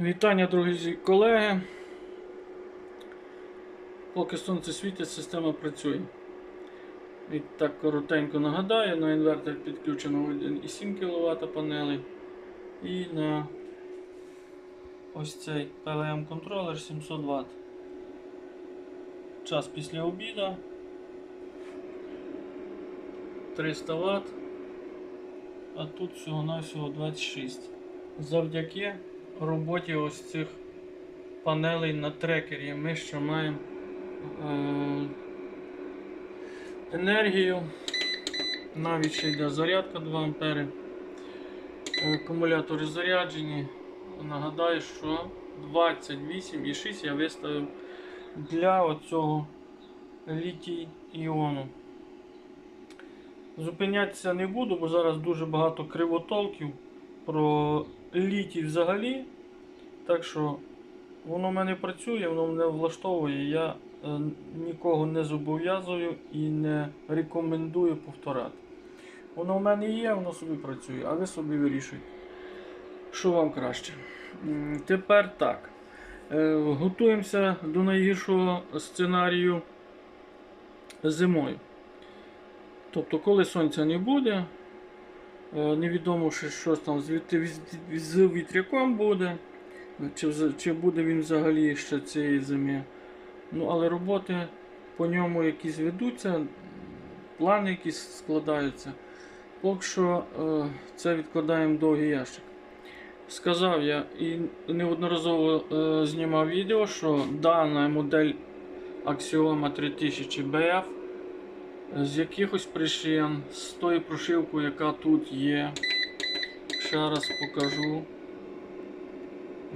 Вітання, друзі колеги. Поки сонце світить, система працює. І так коротенько нагадаю, на інвертор підключено 1,7 кВт панелей і на ось цей PLM контролер 700 Вт. Час після обіду 300 Вт, а тут всього-навсього 26. Завдяки роботі ось цих панелей на трекері ми ще маємо е, енергію. Навіть ще йде зарядка 2 А. Е, Акумулятори заряджені. Нагадаю, що 28,6 я виставив для оцього літій іону. Зупинятися не буду, бо зараз дуже багато кривотолків про літій взагалі. Так що воно в мене працює, воно мене влаштовує. Я е, нікого не зобов'язую і не рекомендую повторати. Воно в мене є, воно собі працює, а ви собі вирішуйте, що вам краще. Тепер так. Е, Готуємося до найгіршого сценарію зимою. Тобто, коли сонця не буде, невідомо, що щось там з, віт- з- з вітряком буде, чи, чи буде він взагалі ще цієї зими. Ну, але роботи по ньому якісь ведуться, плани якісь складаються. Поки що е, це відкладаємо довгий ящик. Сказав я і неодноразово е, знімав відео, що дана модель Axioma 3000 BF з якихось причин, з тою прошивкою, яка тут є. Ще раз покажу.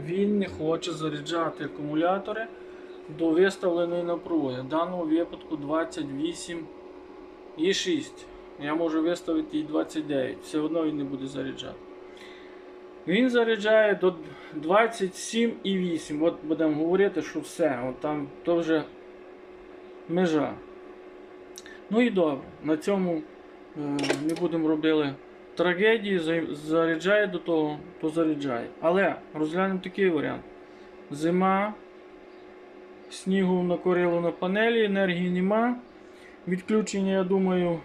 Він не хоче заряджати акумулятори до виставленої напруги. В даному випадку 28,6. Я можу виставити і 29. Все одно він не буде заряджати. Він заряджає до 27,8. От будемо говорити, що все. От там то вже межа. Ну і добре, на цьому не будемо робити трагедії, заряджає до того, то заряджає. Але розглянемо такий варіант. Зима, снігу накорило на панелі, енергії нема. Відключення, я думаю,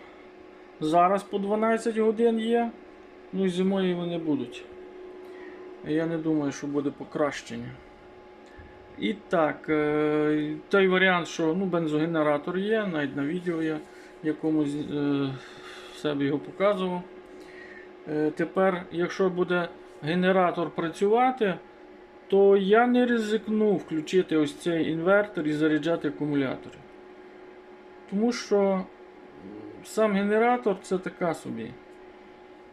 зараз по 12 годин є. Ну і зимою вони будуть. Я не думаю, що буде покращення. І так, е, той варіант, що ну, бензогенератор є, навіть на відео я якомусь е, себе його показував. Е, тепер, якщо буде генератор працювати, то я не ризикну включити ось цей інвертор і заряджати акумулятори. Тому що сам генератор це така собі.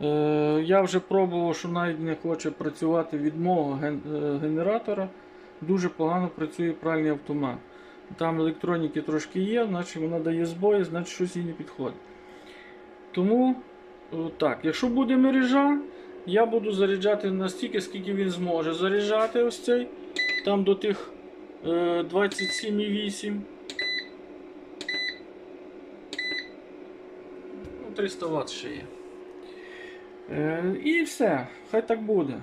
Е, я вже пробував, що навіть не хоче працювати від мого е, генератора. Дуже погано працює пральний автомат. Там електроніки трошки є, значить вона дає збої, значить щось їй не підходить. Тому, так, якщо буде мережа, я буду заряджати настільки, скільки він зможе заряджати ось цей. Там до тих е, 27,8. Ну, 300 Вт ще є. Е, і все, хай так буде.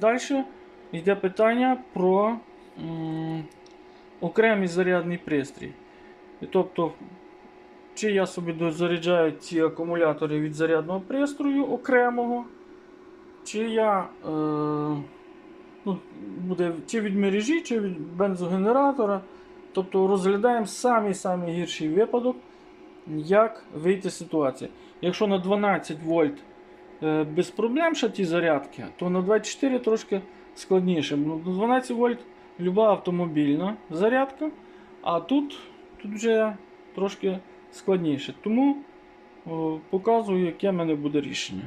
Далі йде питання про окремий зарядний пристрій. Тобто, чи я собі дозаряджаю ці акумулятори від зарядного пристрою окремого, чи я е, ну, буде чи від мережі, чи від бензогенератора. Тобто розглядаємо самий-самий гірший випадок, як вийти з ситуації. Якщо на 12 вольт е, без проблем ще ті зарядки, то на 24 трошки складніше. Ну, на 12 вольт люба автомобільна зарядка, а тут, тут вже трошки складніше. Тому о, показую, яке в мене буде рішення.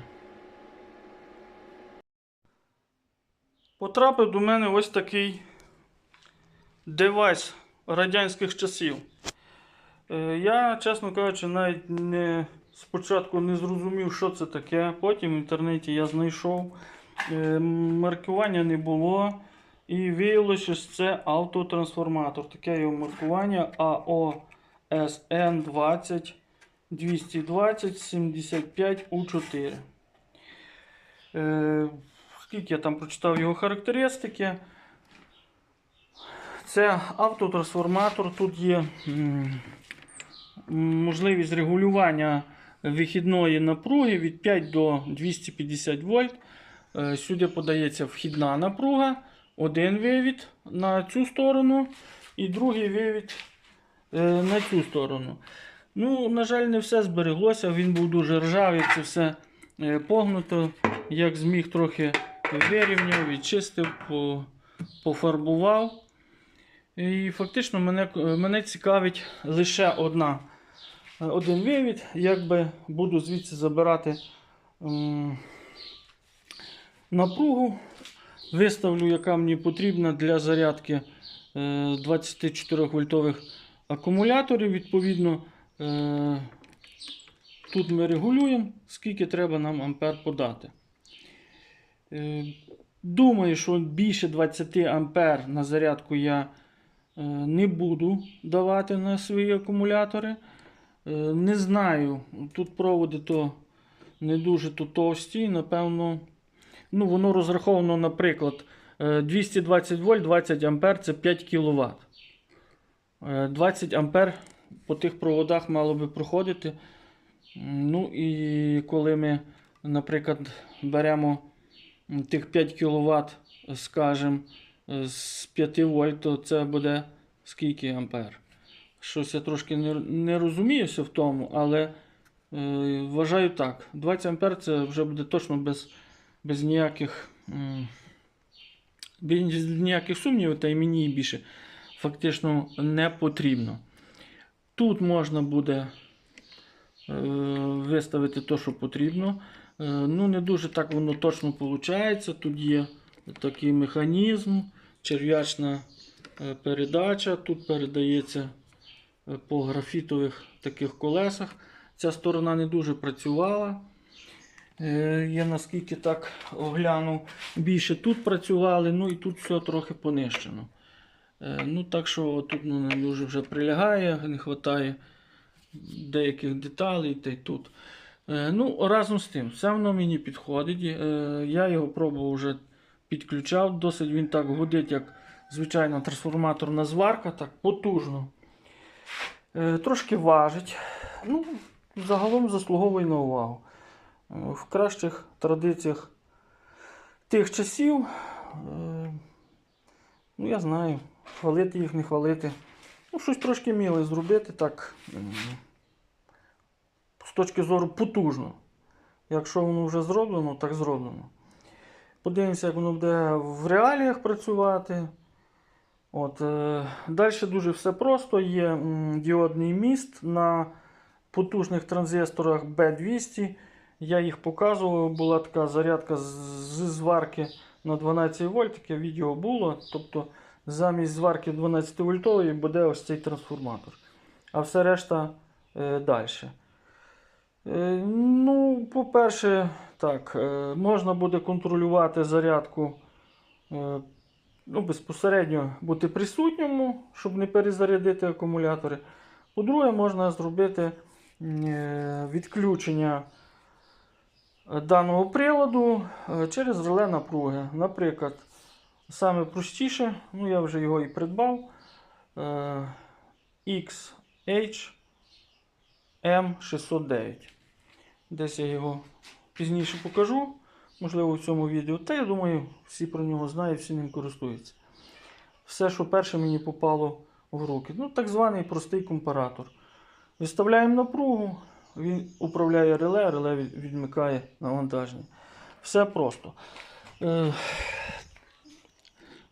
Потрапив до мене ось такий девайс радянських часів. Е, Я, чесно кажучи, навіть не, спочатку не зрозумів, що це таке. Потім в інтернеті я знайшов. Е, Маркування не було. І виявилося, що це автотрансформатор. Таке його маркування AOSN 20 220 75 U4. Е, скільки я там прочитав його характеристики. Це автотрансформатор. Тут є можливість регулювання вихідної напруги від 5 до 250 вольт. Е, Сюди подається вхідна напруга, один вивід на цю сторону і другий вивід е, на цю сторону. Ну, на жаль, не все збереглося. Він був дуже ржавий, це все е, погнуто. Як зміг, трохи вирівняв, відчистив, по- пофарбував. І фактично мене, мене цікавить лише одна, один вивід. Якби буду звідси забирати м, напругу, виставлю, яка мені потрібна для зарядки е, 24 вольтових акумуляторів. Відповідно, е, тут ми регулюємо, скільки треба нам ампер подати. Е, Думаю, що більше 20 ампер на зарядку я е, не буду давати на свої акумулятори. Е, Не знаю, тут проводи то не дуже то товсті, напевно. Ну, воно розраховано, наприклад, е, 220 вольт, 20 ампер це 5 кВт. 20 ампер по тих проводах мало би проходити. Ну і коли ми, наприклад, беремо тих 5 кВт, скажімо, е, з 5 вольт, то це буде скільки ампер? Щось я трошки не, не розуміюся в тому, але е, вважаю так. 20 ампер це вже буде точно без, без ніяких. без ніяких сумнівів, та й мені більше фактично не потрібно. Тут можна буде е, виставити те, що потрібно. Е, ну, не дуже так воно точно виходить. Тут є такий механізм, черв'ячна е, передача. Тут передається по графітових таких колесах. Ця сторона не дуже працювала. Е, Я наскільки так оглянув, більше тут працювали, ну і тут все трохи понищено. Е, Ну, так що тут ну, дуже вже прилягає, не вистачає деяких деталей та й тут. Е, Ну, разом з тим, все воно мені підходить. Я його пробував вже підключав. Досить він так гудить, як звичайна трансформаторна зварка, так потужно. Трошки важить. Ну, загалом заслуговує на увагу. Е, В кращих традиціях тих часів. е, Ну, я знаю, хвалити їх, не хвалити. Ну, щось трошки міле зробити так. З точки зору потужно. Якщо воно вже зроблено, так зроблено. Подивимося, як воно буде в реаліях працювати. От, е, Далі дуже все просто. Є діодний міст на потужних транзисторах B200. Я їх показував, була така зарядка з, зварки на 12 вольт, таке відео було. Тобто замість зварки 12 вольтової буде ось цей трансформатор. А все решта е, далі. Е, ну, по-перше, так, е, можна буде контролювати зарядку. Е, ну, безпосередньо бути присутньому, щоб не перезарядити акумулятори. По-друге, можна зробити е, відключення даного приладу е, через реле напруги. Наприклад, саме простіше, ну я вже його і придбав. е, XH-M609. Десь я його пізніше покажу, можливо, в цьому відео. Та я думаю, всі про нього знають, всі ним користуються. Все, що перше мені попало в руки. Ну, так званий простий компаратор. Виставляємо напругу, він управляє реле, реле відмикає навантаження. Все просто. Е,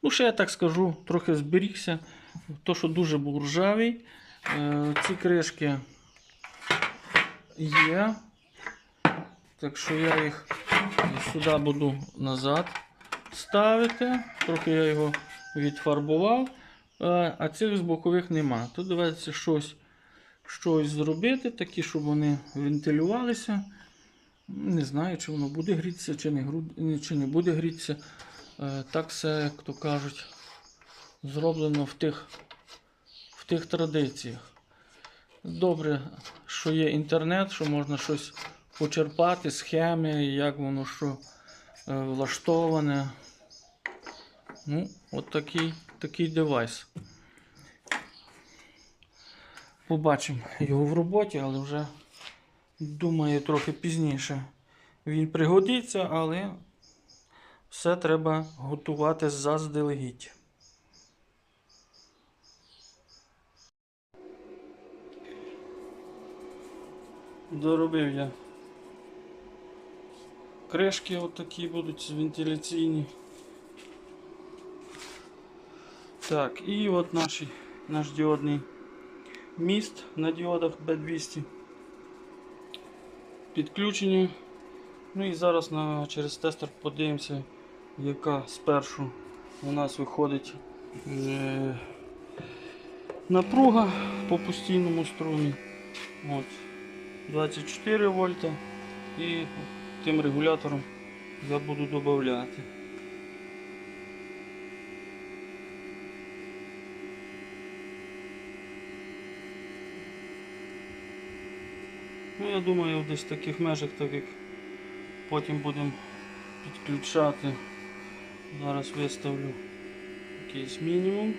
ну, ще я так скажу, трохи зберігся. То, що дуже був ржавий. Е, ці кришки є. Так що я їх сюди буду назад ставити. Трохи я його відфарбував, е, а цих з бокових нема. Тут доведеться щось, щось зробити, такі, щоб вони вентилювалися. Не знаю, чи воно буде грітися, чи не, чи не буде грітися. Е, Так все, як то кажуть, зроблено в тих, в тих традиціях. Добре, що є інтернет, що можна щось почерпати, схеми, як воно що е, влаштоване. Ну, от такий, такий девайс. Побачимо його в роботі, але вже думаю трохи пізніше. Він пригодиться, але все треба готувати заздалегідь. Доробив я. Кришки отакі будуть вентиляційні. Так, і от наш, наш діодний міст на діодах B200. Підключені. Ну і зараз на, через тестер подивимося, яка спершу у нас виходить е, напруга по постійному струмі. От, 24 вольта і тим регулятором я буду додати. Я думаю, десь в таких межах, так як потім будемо підключати. Зараз виставлю якийсь мінімум.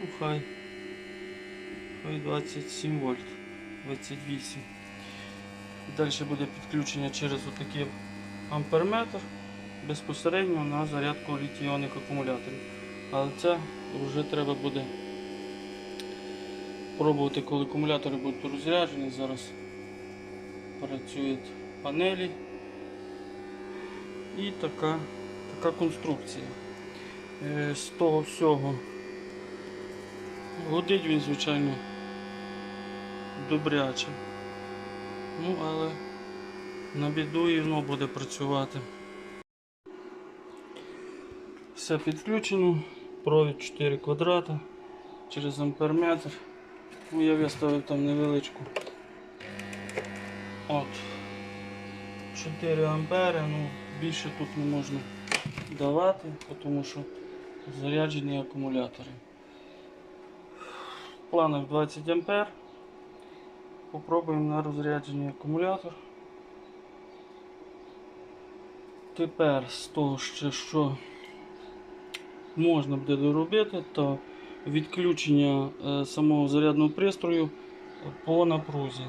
Ну, хай, хай 27 вольт, 28. Далі буде підключення через отакий амперметр безпосередньо на зарядку літій-іонних акумуляторів. Але це вже треба буде пробувати, коли акумулятори будуть розряджені. Зараз працюють панелі і така, така конструкція. Е, З того всього годить він, звичайно, добряче. Ну, але на біду і воно буде працювати. Все підключено, провід 4 квадрата через амперметр. Ну, я виставив там невеличку. От. 4 ампери, ну більше тут не можна давати, тому що заряджені акумулятори. В планах 20 ампер. Попробуємо на розряджений акумулятор. Тепер з того ще що можна буде доробити, то відключення е, самого зарядного пристрою по напрузі.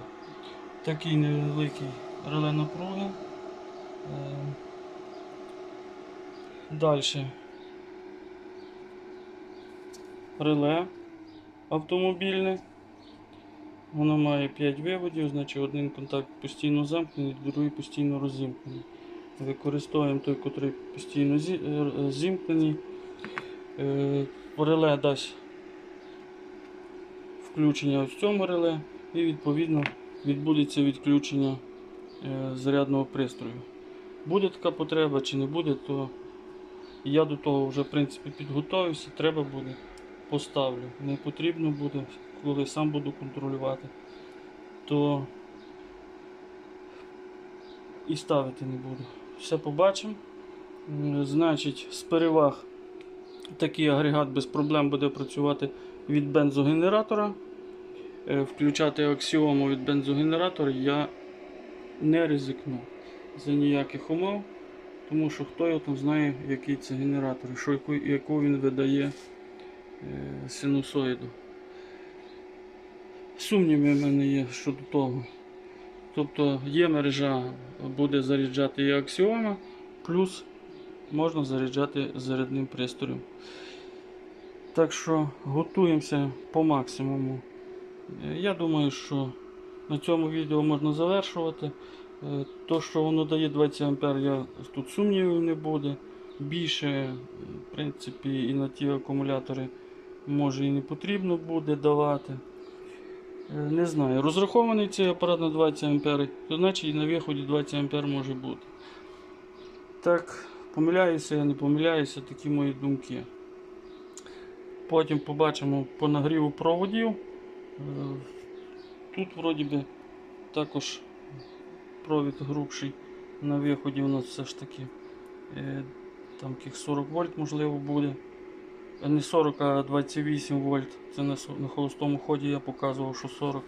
Такий невеликий реле напруги. Далі реле автомобільне. Воно має 5 виводів, значить один контакт постійно замкнений, другий постійно розімкнений. Використовуємо той, який постійно е, зімкнений. Е, Реле дасть включення в цьому реле і відповідно відбудеться відключення е, зарядного пристрою. Буде така потреба чи не буде, то я до того вже в принципі підготовився, треба буде, поставлю. Не потрібно буде, коли сам буду контролювати, то і ставити не буду. Все побачимо. Значить, з переваг такий агрегат без проблем буде працювати від бензогенератора. Е, Включати аксіому від бензогенератора я не ризикну за ніяких умов, тому що хто його там знає, який це генератор, що, яку, яку він видає е, синусоїду. Сумніви в мене є щодо того. Тобто є мережа, буде заряджати і аксіома, плюс можна заряджати зарядним пристроєм. Так що готуємося по максимуму. Я думаю, що на цьому відео можна завершувати. Е, То, що воно дає 20 А, я, тут сумнівів не буде. Більше, е, в принципі, і на ті акумулятори може і не потрібно буде давати. Е, Не знаю, розрахований цей апарат на 20 А, то значить і на виході 20 А може бути. Так, помиляюся, я не помиляюся, такі мої думки. Потім побачимо по нагріву проводів. Е, Тут вроді би також провід грубший на виході у нас все ж таки е, там яких 40 вольт можливо буде. Е, Не 40, а 28 вольт. Це на, холостому ході я показував, що 40.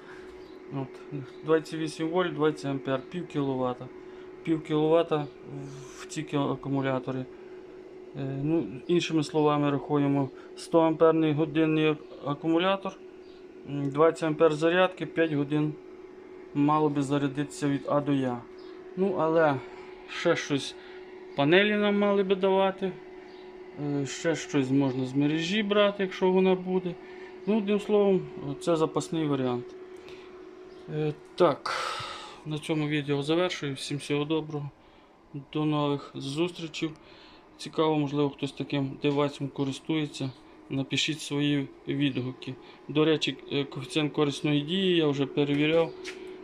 От. 28 вольт, 20 ампер, пів кіловата. пів кіловата в ці акумулятори. Ну, іншими словами, рахуємо 100 амперний годинний акумулятор, 20 ампер зарядки, 5 годин мало би зарядитися від А до Я. Ну, але ще щось панелі нам мали би давати. Е, Ще щось можна з мережі брати, якщо вона буде. Ну, одним словом, це запасний варіант. Е, Так, на цьому відео завершую. Всім всього доброго. До нових зустрічей. Цікаво, можливо, хтось таким девайсом користується. Напишіть свої відгуки. До речі, е, коефіцієнт корисної дії я вже перевіряв.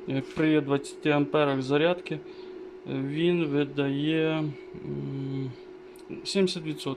Е, При 20 амперах зарядки е, він видає 70%.